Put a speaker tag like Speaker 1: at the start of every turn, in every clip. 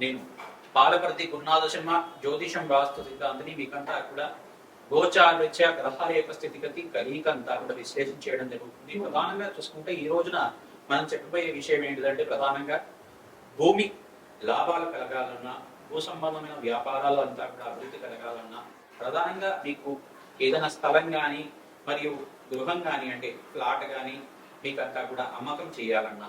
Speaker 1: నేను పాలప్రతి గురునాథ జ్యోతిషం వాస్తు సిద్ధాంతిని మీకంతా కూడా గోచారరీత్యా గ్రహాల యొక్క స్థితిగతి కలియికంతా కూడా విశ్లేషణ చేయడం జరుగుతుంది. ప్రధానంగా చూసుకుంటే ఈ రోజున మనం చెప్పబోయే విషయం ఏంటిదంటే ప్రధానంగా భూమి లాభాలు కలగాలన్నా భూ సంబంధమైన వ్యాపారాలు అంతా కూడా అభివృద్ధి కలగాలన్నా ప్రధానంగా మీకు ఏదైనా స్థలం కానీ మరియు గృహం కానీ అంటే ఫ్లాట్ కానీ మీకంతా కూడా అమ్మకం చేయాలన్నా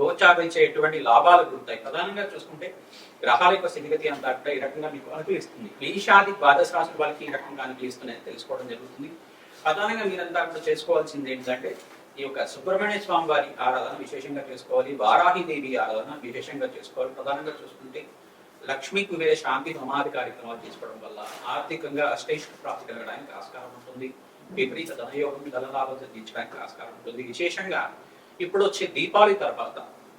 Speaker 1: గోచారించే ఎటువంటి లాభాలు గురుతాయి. ప్రధానంగా చూసుకుంటే గ్రహాల యొక్క స్థితిగతి అంతా కూడా ఈ రకంగా మీకు అనుకూలిస్తుంది. మేషాది ద్వాదశ రాశుల వాళ్ళకి ఈ రకంగా అనుకూలిస్తున్నాయి తెలుసుకోవడం జరుగుతుంది. ప్రధానంగా మీరంతా కూడా చేసుకోవాల్సింది ఏంటంటే ఈ యొక్క సుబ్రహ్మణ్య స్వామి వారి ఆరాధన విశేషంగా చేసుకోవాలి. వారాహిదేవి ఆరాధన విశేషంగా చేసుకోవాలి. ప్రధానంగా చూసుకుంటే లక్ష్మీ కుబేర శాంతి సమాధి కార్యక్రమాలు చేసుకోవడం వల్ల ఆర్థికంగా అష్టైష్ ప్రాప్తి కలగడానికి ఆస్కారం ఉంటుంది. విపరీత ధనయోగం ధనలాభం సిద్ధించడానికి ఆస్కారం ఉంటుంది. విశేషంగా ఇప్పుడు వచ్చే దీపావళి తర్వాత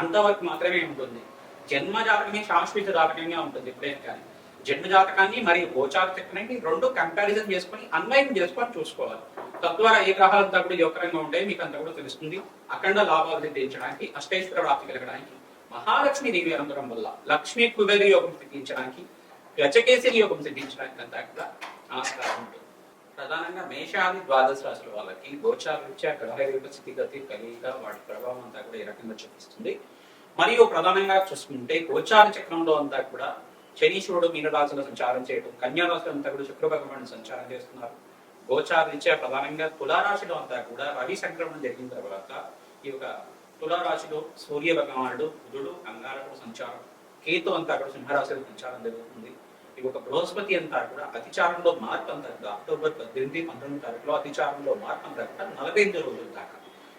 Speaker 1: అంతవరకు మాత్రమే ఉంటుంది. జన్మ జాతకమే శాశ్వత జాతకంగా ఉంటుంది ఎప్పుడైనా కానీ. జన్మ జాతకాన్ని మరియు గోచార చక్రాన్ని రెండు కంపారిజన్ చేసుకొని అన్వయం చేసుకొని చూసుకోవాలి. తద్వారా ఏ గ్రహాలంతా కూడా యోగకరంగా ఉంటాయి మీకు అంతా కూడా తెలుస్తుంది. అఖండ లాభాలు సిద్ధించడానికి అష్టైశ్వర ప్రాప్తి కలగడానికి మహాలక్ష్మి దేవి అనంతరం వల్ల లక్ష్మీ కుబేరి యోగం సిద్ధించడానికి గజకేసరి యోగం సిద్ధించడానికి అంతా కూడా ఆస్కారం ఉంటుంది. ప్రధానంగా మేషాది ద్వాదశ రాశుల వాళ్ళకి గోచార రీత్యా గ్రహ యొక్క స్థితిగతి కలిగిగా వాటి ప్రభావం అంతా కూడా ఈ రకంగా చూపిస్తుంది. మరియు ప్రధానంగా చూసుకుంటే గోచార చక్రంలో అంతా కూడా శనీశ్వరుడు మీనరాశులు సంచారం చేయడం కన్యారాశులు అంతా కూడా శుక్ర భగవానుడు సంచారం చేస్తున్నారు. గోచార రీత్యా ప్రధానంగా తులారాశిలో అంతా కూడా రవి సంక్రమణం జరిగిన తర్వాత ఈ యొక్క తులారాశిలో సూర్య భగవానుడు బుధుడు అంగారకుడు సంచారం కేతు అంతా కూడా సింహరాశిలో సంచారం జరుగుతుంది. ఒక బృహస్పతి అంతా కూడా అతిచారంలో మార్పు అంతా కూడా అక్టోబర్ పద్దెనిమిది పంతొమ్మిది తారీఖులో అతిచారంలో మార్పు అంతా కూడా నలభై ఎనిమిది రోజుల దాకా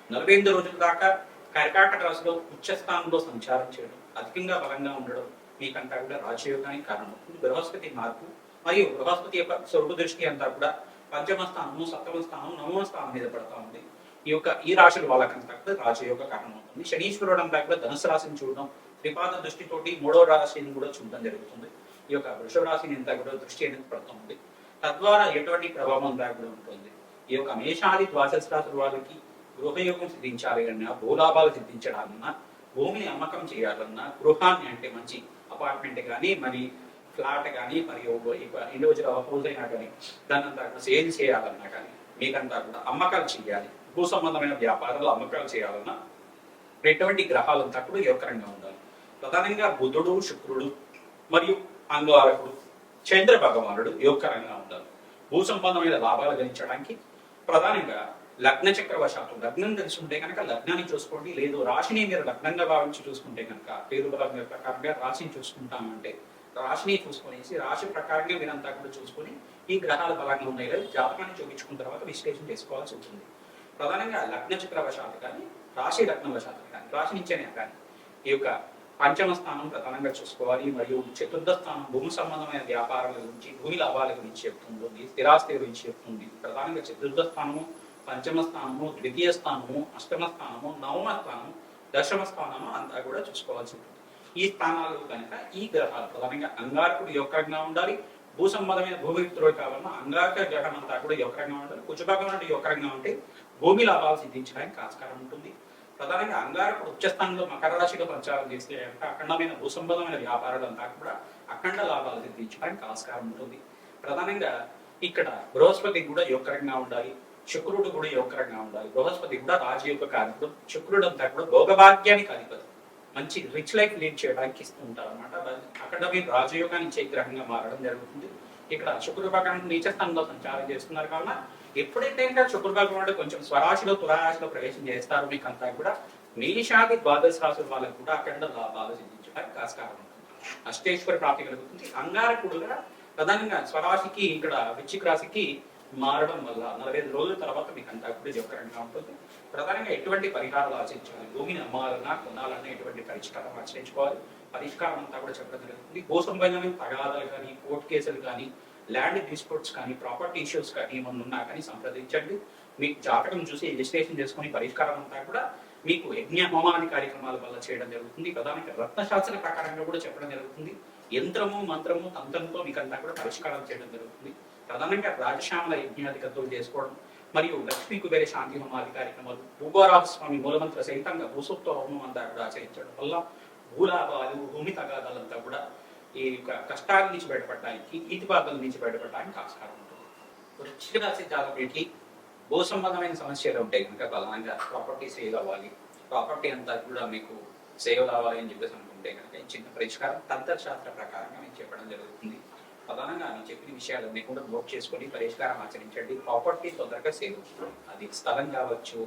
Speaker 1: నలభై ఎనిమిది రోజుల దాకా కర్కాటక రాశిలో ఉచ్చస్థానంలో సంచారం చేయడం అధికంగా బలంగా ఉండడం మీకంతా కూడా రాజయోగానికి కారణమవుతుంది బృహస్పతి మార్పు మరియు బృహస్పతి యొక్క స్వరూప దృష్టి అంతా కూడా. పంచమ స్థానము సప్తమ స్థానం నవమ స్థానం మీద పడతా ఉంది. ఈ యొక్క ఈ రాశుల వాళ్ళకంతా కూడా రాజయోగ కారణమవుతుంది శనీశ్వరుడు అంతా కూడా ధనుసు రాశిని చూడడం త్రిపాద దృష్టితోటి మూడో రాశిని కూడా చూడడం జరుగుతుంది. ఈ యొక్క వృషభ రాశిని అంతా కూడా దృష్టి అనేది పడుతుంది. తద్వారా ఎటువంటి ప్రభావం అంతా కూడా ఉంటుంది. ఈ యొక్క మేషాది ద్వాదశ రాశుల వాళ్ళకి గృహయోగం సిద్ధించాలి అన్నా భూలాభాలు సిద్ధించడాలన్నా భూమిని అమ్మకం చేయాలన్నా గృహాన్ని అంటే మంచి అపార్ట్మెంట్ కానీ మరి ఫ్లాట్ కానీ మరియు ఇండివిజువల్ హౌస్ అయినా కానీ దాని అంతా కూడా సేల్ చేయాలన్నా కానీ మీకంతా కూడా అమ్మకాలు చేయాలి. భూ సంబంధమైన వ్యాపారాలు అమ్మకాలు చేయాలన్నా ఎటువంటి గ్రహాలంతా కూడా యోగకరంగా ఉండాలి. ప్రధానంగా బుధుడు శుక్రుడు మరియు అంగారకుడు చంద్ర భగవానుడు యోగకరంగా ఉన్నారు భూ సంబంధమైన లాభాలు గణించడానికి ప్రధానంగా లగ్న చక్రవశాత్తు లగ్నం తెలిసి ఉంటే కనుక లగ్నాన్ని చూసుకోండి. లేదు రాశిని మీరు లగ్నంగా భావించి చూసుకుంటే కనుక పేరు బలం ప్రకారంగా రాశిని చూసుకుంటామంటే రాశిని చూసుకునేసి రాశి ప్రకారంగా మీరంతా కూడా చూసుకొని ఈ గ్రహాల బలంగా ఉన్నాయి లేదా జాతకాన్ని చూపించుకున్న తర్వాత విశ్లేషణ చేసుకోవాల్సి ఉంటుంది. ప్రధానంగా లగ్న చక్రవశాత్తు కానీ రాశి లగ్నవశాత్తు కానీ రాశి నుంచేనే కానీ ఈ యొక్క పంచమ స్థానం ప్రధానంగా చూసుకోవాలి మరియు చతుర్థ స్థానం భూమి సంబంధమైన వ్యాపారాల గురించి భూమి లాభాల గురించి చెప్తుంది స్థిరాస్తి గురించి చెప్తుంది. ప్రధానంగా చతుర్థ స్థానము పంచమ స్థానము ద్వితీయ స్థానము అష్టమ స్థానము నవమ స్థానము దశమ స్థానము అంతా కూడా చూసుకోవాల్సి ఉంటుంది. ఈ స్థానాలు కనుక ఈ గ్రహాలు ప్రధానంగా అంగారకుడు యొక్కరంగా ఉండాలి భూ సంబంధమైన భూమి మిత్రుడు కావాలన్నా అంగారక గ్రహం అంతా కూడా యొక్కరంగా ఉండాలి కుచుభాగం అంటే యొక్కరంగా ఉంటే భూమి లాభాలు సిద్ధించడానికి ఆస్కారం ఉంటుంది. ప్రధానంగా అంగారకుడు ఉచ్చస్థానంలో మకర రాశిగా ప్రచారం చేస్తే అఖండమైన భూసంబంధమైన వ్యాపారాలు అంతా కూడా అఖండ లాభాలు సిద్ధించడానికి ఆస్కారం ఉంటుంది. ప్రధానంగా ఇక్కడ బృహస్పతి కూడా యోగకరంగా ఉండాలి. శుక్రుడు కూడా యోగకరంగా ఉండాలి. బృహస్పతి కూడా రాజయోగ కారకుడు శుక్రుడు అంతా కూడా భోగభాగ్యానికి అధిపతి. మంచి రిచ్ లైఫ్ లీడ్ చేయడానికి ఇస్తూ ఉంటారు అనమాట అక్కడ మీరు రాజయోగాన్ని ఇచ్చే గ్రహంగా మారడం జరుగుతుంది. ఇక్కడ శుక్రుడు పక్కన నీచ స్థానంలో సంచారం చేస్తున్నారు కావున ఎప్పుడైతే ఇంకా శుక్ర భగవానుడు కొంచెం స్వరాశిలో తులారాశిలో ప్రవేశం చేస్తారో మీకు అంతా కూడా మేషాది ద్వాదశ రాశుల వాళ్ళకు కూడా అక్కడ లాభాలు సిద్ధించడానికి ఆస్కారం ఉంటుంది. అష్టేశ్వర ప్రాప్తి కలుగుతుంది. అంగారకుడుగా ప్రధానంగా స్వరాశికి ఇక్కడ వృశ్చిక రాశికి మారడం వల్ల నలభై ఐదు రోజుల తర్వాత మీకు అంతా కూడా జోకరంగా ఉంటుంది. ప్రధానంగా ఎటువంటి పరిహారాలు ఆచరించాలి? భూమిని అమ్మాలన్నా కొనాలన్నా ఎటువంటి పరిష్కారం ఆచరించుకోవాలి? పరిష్కారం అంతా కూడా చెప్పడం జరుగుతుంది. భూ సంబంధమైన తగాదాలు కానీ కోర్టు కేసులు కానీ ల్యాండ్ డిస్ప్యూట్స్ కానీ ప్రాపర్టీ ఇష్యూస్ కానీ ఏమన్నా ఉన్నా కానీ సంప్రదించండి. మీకు జాతకం చూసి రిజిస్ట్రేషన్ చేసుకుని పరిష్కారం అంతా కూడా మీకు యజ్ఞ హోమాది కార్యక్రమాల వల్ల చేయడం జరుగుతుంది. ప్రధానంగా రత్నశాస్త్ర ప్రకారంగా కూడా చెప్పడం జరుగుతుంది. యంత్రము మంత్రము తంత్రంతో మీకు అంతా కూడా పరిష్కారం చేయడం జరుగుతుంది. ప్రధానంగా రాజశ్యామల యజ్ఞాధికతో చేసుకోవడం మరియు లక్ష్మీ కుబేర శాంతి హోమాది కార్యక్రమాలు భూగోరాహ స్వామి మూలమంత్ర సహితంగా భూసూక్త హోమం అంతా కూడా ఆచరించడం వల్ల భూలాభాలు భూమి తగాదాలంతా కూడా ఈ యొక్క కష్టాల నుంచి బయటపడడానికి ఈతిబాధల నుంచి బయటపడడానికి ఆస్కారం ఉంటుంది. వృశ్చిక రాశి జాతకుడికి భూ సంబంధమైన సమస్యలు ఉంటాయి. కనుక బలంగా ప్రాపర్టీ సేల్ అవ్వాలి. ప్రాపర్టీ అంతా కూడా మీకు సేవ్ అవ్వాలి అని చెప్పేసి అనుకుంటే కనుక చిన్న పరిష్కారం తంత్రశాస్త్ర ప్రకారంగా మీకు చెప్పడం జరుగుతుంది. ప్రధానంగా నేను చెప్పిన విషయాలన్నీ కూడా నోట్ చేసుకొని పరిష్కారం ఆచరించండి. ప్రాపర్టీ తొందరగా సేవ్ అది స్థలం కావచ్చు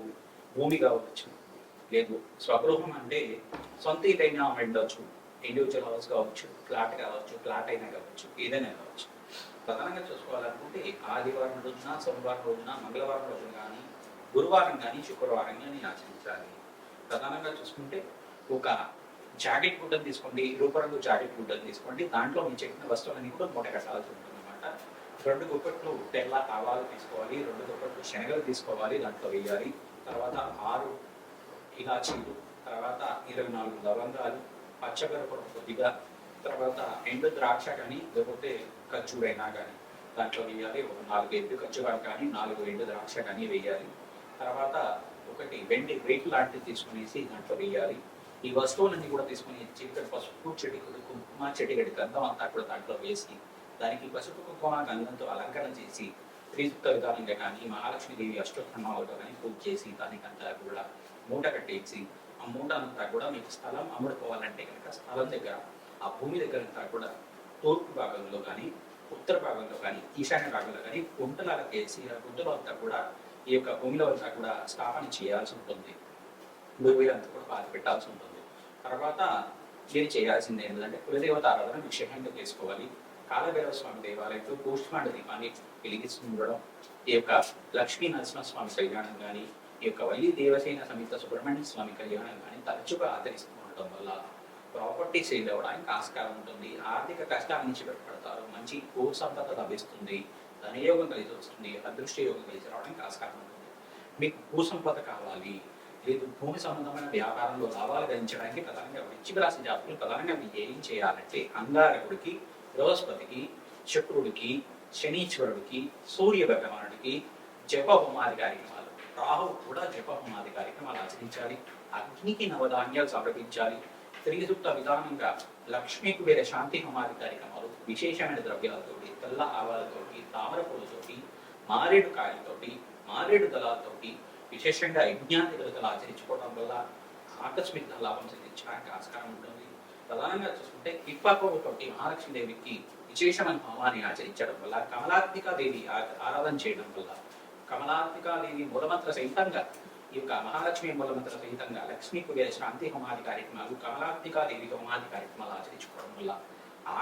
Speaker 1: భూమి కావచ్చు లేదు స్వగృహం అంటే సొంత ఇదైనా ఉండొచ్చు. ఇండివిజువల్ హౌస్ కావచ్చు ఫ్లాట్ కావచ్చు ఫ్లాట్ అయినా కావచ్చు ఏదైనా కావచ్చు. ప్రధానంగా చూసుకోవాలనుకుంటే ఆదివారం రోజున సోమవారం రోజున మంగళవారం రోజున కానీ గురువారం కానీ శుక్రవారం కానీ ఆచరించాలి. ప్రధానంగా చూసుకుంటే ఒక జాకెట్ గుడ్డను తీసుకోండి రూపరంగు జాకెట్ గుడ్డను తీసుకోండి. దాంట్లో మీ చెప్పిన వస్తువులన్నీ కూడా మూట కట్టాల్సి ఉంటుంది అనమాట రెండు గుప్పట్లు తెల్ల ఆవాలు తీసుకోవాలి రెండు గుప్పట్లు శనగలు తీసుకోవాలి దాంట్లో వేయాలి తర్వాత ఆరు ఇలాచీలు తర్వాత ఇరవై నాలుగు లవంగాలు పచ్చగరపడం కొద్దిగా తర్వాత ఎండు ద్రాక్ష కానీ లేకపోతే ఖర్జూరైనా కానీ దాంట్లో వేయాలి. ఒక నాలుగు ఎండు ఖర్జూరాలు కానీ నాలుగు ఎండు ద్రాక్ష కానీ వేయాలి. తర్వాత ఒకటి వెండి రేకు లాంటిది తీసుకునేసి దాంట్లో వేయాలి. ఈ వస్తువులన్నీ కూడా తీసుకుని చిటికడి పసుపు చెట్టు కుంకుమ చెటికడి గంధం అంతా కూడా దాంట్లో వేసి దానికి పసుపు కుంకుమ గంధంతో అలంకరణ చేసి త్రిసూక్త విధానంగా కానీ మహాలక్ష్మీదేవి అష్టోత్తమాలతో కానీ పూజ చేసి దానికంతా కూడా మూట కట్టేసి ఆ అంతా కూడా మీకు స్థలం అమ్ముడుకోవాలంటే కనుక స్థలం దగ్గర ఆ భూమి దగ్గర అంతా కూడా తూర్పు భాగంలో కానీ ఉత్తర భాగంలో కానీ ఈశాన్య భాగంలో కానీ గుంటలాగా చేసి ఆ గుంటలో అంతా కూడా ఈ యొక్క భూమిలో అంతా కూడా స్థాపన చేయాల్సి ఉంటుంది. భూమిలంతా కూడా బాధ పెట్టాల్సి ఉంటుంది. తర్వాత మీరు చేయాల్సింది ఏంటంటే కులదేవత ఆరాధన విక్షేపంగా చేసుకోవాలి. కాలభైరవ స్వామి దేవాలయంలో కూష్మాండ దీపాన్ని వెలిగిస్తుండడం ఈ యొక్క లక్ష్మీ నరసింహస్వామి కళ్యాణం కానీ ఈ యొక్క వైలి దేవసేన సమేత సుబ్రహ్మణ్య స్వామి కళ్యాణం కానీ తరచుగా ఆచరిస్తూ ఉండటం వల్ల ప్రాపర్టీ సేల్ అవ్వడానికి ఆస్కారం ఉంటుంది. ఆర్థిక కష్టాల నుంచి బయటపడతారు. మంచి భూ సంపద లభిస్తుంది. ధనయోగం కలిసి వస్తుంది. అదృష్ట యోగం కలిసి రావడానికి ఆస్కారం ఉంటుంది. మీకు భూ సంపద కావాలి. లేదు భూమి సంబంధమైన వ్యాపారంలో లాభాలు గణించడానికి ప్రధానంగా వృశ్చిక రాశి జాతకులు ప్రధానంగా మీరు ఏం చేయాలంటే అంగారకుడికి బృహస్పతికి శుక్రుడికి శనీశ్వరుడికి సూర్య భగవానుడికి జప హోమాది కార్యక్రమాలు రాహు కూడా జపహోమాది కార్యక్రమాలు ఆచరించాలి. అగ్నికి నవధాన్యాలు సమర్పించాలి. త్రిసూక్త విధానంగా లక్ష్మీకి వేరే శాంతి హోమాది కార్యక్రమాలు విశేషమైన ద్రవ్యాలతోటి తెల్ల ఆవాలతోటి తామర పూలతోటి మారేడు కాయలతోటి మారేడు దళాలతోటి విశేషంగా యజ్ఞాది విడుదల ఆచరించుకోవడం వల్ల ఆకస్మిక లాభం సిద్ధించడానికి ఆస్కారం ఉంటుంది. ప్రధానంగా చూసుకుంటే ఇప్పాకోవతోటి మహాలక్ష్మీదేవికి విశేషమైన హోమాన్ని ఆచరించడం వల్ల కమలాత్మికా దేవి ఆరాధన చేయడం వల్ల కమలాత్మికా దేవి మూలమంత్ర సహితంగా ఈ యొక్క మహాలక్ష్మి మూలమంత్ర సహితంగా లక్ష్మీ కుబేర శాంతి హోమాది కార్యక్రమాలు కమలాత్మికా దేవి హోమాది కార్యక్రమాలు ఆచరించుకోవడం వల్ల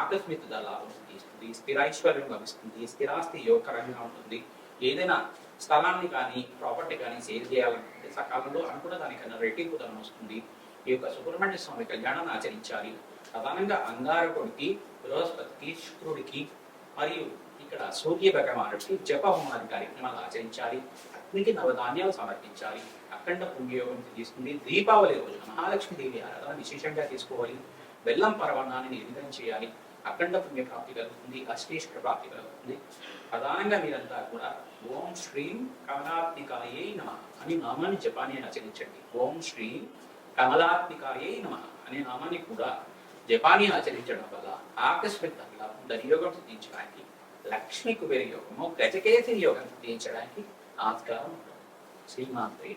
Speaker 1: ఆకస్మిక లాభం స్థిర స్థిరైశ్వర్యం లభిస్తుంది స్థిరాస్తి యోగకరంగా ఉంటుంది. ఏదైనా స్థలాన్ని కానీ ప్రాపర్టీ కానీ సేల్ చేయాలనుకుంటే సకాలంలో అనుకున్న దానికన్నా రెట్టింపు ధనం వస్తుంది. ఈ యొక్క సుబ్రహ్మణ్య స్వామి కళ్యాణాన్ని ఆచరించాలి. ప్రధానంగా అంగారకుడికి బృహస్పతికి శుక్రుడికి మరియు ఇక్కడ సూర్య భగవానుడికి జప హోమాది కార్యక్రమాలు ఆచరించాలి. అగ్నికి నవధాన్యాలు సమర్పించాలి. అఖండ పుణ్యయోగం తీసుకుని దీపావళి రోజున మహాలక్ష్మి దేవి ఆరాధన విశేషంగా తీసుకోవాలి. బెల్లం పర్వణాన్ని నిర్మితం చేయాలి. అఖండ పుణ్య ప్రాప్తి కలుగుతుంది. అశ్లేష్ట ప్రాప్తి కలుగుతుంది. ప్రధానంగా మీరంతా కూడా ఓం శ్రీం కమలాత్మికాయే నమ అని నామాన్ని జపాన్ని ఆచరించండి. ఓం శ్రీం కమలాత్మికాయే నమ అనే నామాన్ని కూడా జపానీ ఆచరించడం వల్ల ఆకస్మికంగా ధనియోగం సిద్ధించడానికి లక్ష్మి కుబేర యోగము గజకేసరి యోగం సిద్ధించడానికి ఆస్కారం ఉంటుంది. శ్రీమాత్రే